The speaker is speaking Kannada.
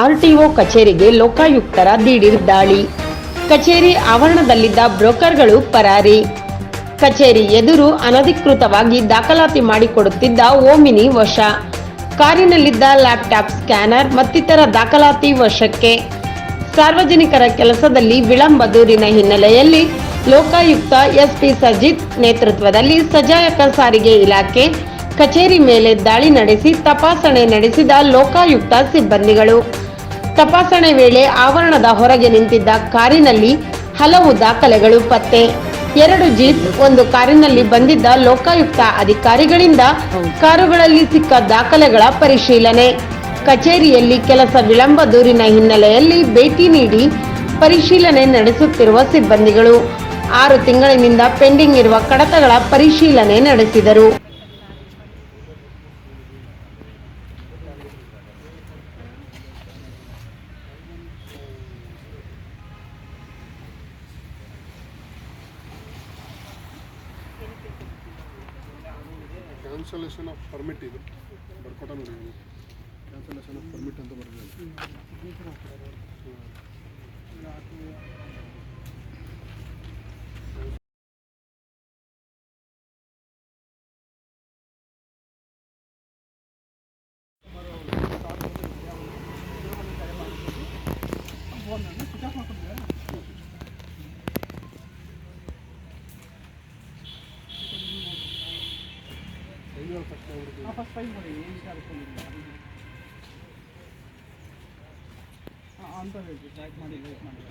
ಆರ್ಟಿಒ ಕಚೇರಿಗೆ ಲೋಕಾಯುಕ್ತರ ದಿಢೀರ್ ದಾಳಿ. ಕಚೇರಿ ಆವರಣದಲ್ಲಿದ್ದ ಬ್ರೋಕರ್ಗಳು ಪರಾರಿ. ಕಚೇರಿ ಎದುರು ಅನಧಿಕೃತವಾಗಿ ದಾಖಲಾತಿ ಮಾಡಿಕೊಡುತ್ತಿದ್ದ ಓಮಿನಿ ವಶ. ಕಾರಿನಲ್ಲಿದ್ದ ಲ್ಯಾಪ್ಟಾಪ್ ಸ್ಕ್ಯಾನರ್ ಮತ್ತಿತರ ದಾಖಲಾತಿ ವಶಕ್ಕೆ. ಸಾರ್ವಜನಿಕರ ಕೆಲಸದಲ್ಲಿ ವಿಳಂಬ ದೂರಿನ ಹಿನ್ನೆಲೆಯಲ್ಲಿ ಲೋಕಾಯುಕ್ತ ಎಸ್ಪಿ ಸಜಿತ್ ನೇತೃತ್ವದಲ್ಲಿ ಸಜಾಯಕ ಸಾರಿಗೆ ಇಲಾಖೆ ಕಚೇರಿ ಮೇಲೆ ದಾಳಿ ನಡೆಸಿ ತಪಾಸಣೆ ನಡೆಸಿದ ಲೋಕಾಯುಕ್ತ ಸಿಬ್ಬಂದಿಗಳು. ತಪಾಸಣೆ ವೇಳೆ ಆವರಣದ ಹೊರಗೆ ನಿಂತಿದ್ದ ಕಾರಿನಲ್ಲಿ ಹಲವು ದಾಖಲೆಗಳು ಪತ್ತೆ. ಎರಡು ಜೀಪ್, ಒಂದು ಕಾರಿನಲ್ಲಿ ಬಂದಿದ್ದ ಲೋಕಾಯುಕ್ತ ಅಧಿಕಾರಿಗಳಿಂದ ಕಾರುಗಳಲ್ಲಿ ಸಿಕ್ಕ ದಾಖಲೆಗಳ ಪರಿಶೀಲನೆ. ಕಚೇರಿಯಲ್ಲಿ ಕೆಲಸ ವಿಳಂಬ ದೂರಿನ ಹಿನ್ನೆಲೆಯಲ್ಲಿ ಭೇಟಿ ನೀಡಿ ಪರಿಶೀಲನೆ ನಡೆಸುತ್ತಿರುವ ಸಿಬ್ಬಂದಿಗಳು. ಆರು ತಿಂಗಳಿನಿಂದ ಪೆಂಡಿಂಗ್ ಇರುವ ಕಡತಗಳ ಪರಿಶೀಲನೆ ನಡೆಸಿದರು. ಕ್ಯಾನ್ಸಲೇಷನ್ ಆಫ್ ಪರ್ಮಿಟ್ ಇದು ಬರ್ಕೊಟ ನೋಡಿ ಕ್ಯಾನ್ಸಲೇಷನ್ ಆಫ್ ಪರ್ಮಿಟ್ ಅಂತ ಬರ್ಬೋದು ಐದು ತಕ್ಷಣ ಹುಡುಗಿ ಅಂತ ಹೇಳಿ ಟ್ರ್ಯಾಕ್ ಮಾಡಿ ವೇಟ್ ಮಾಡಿ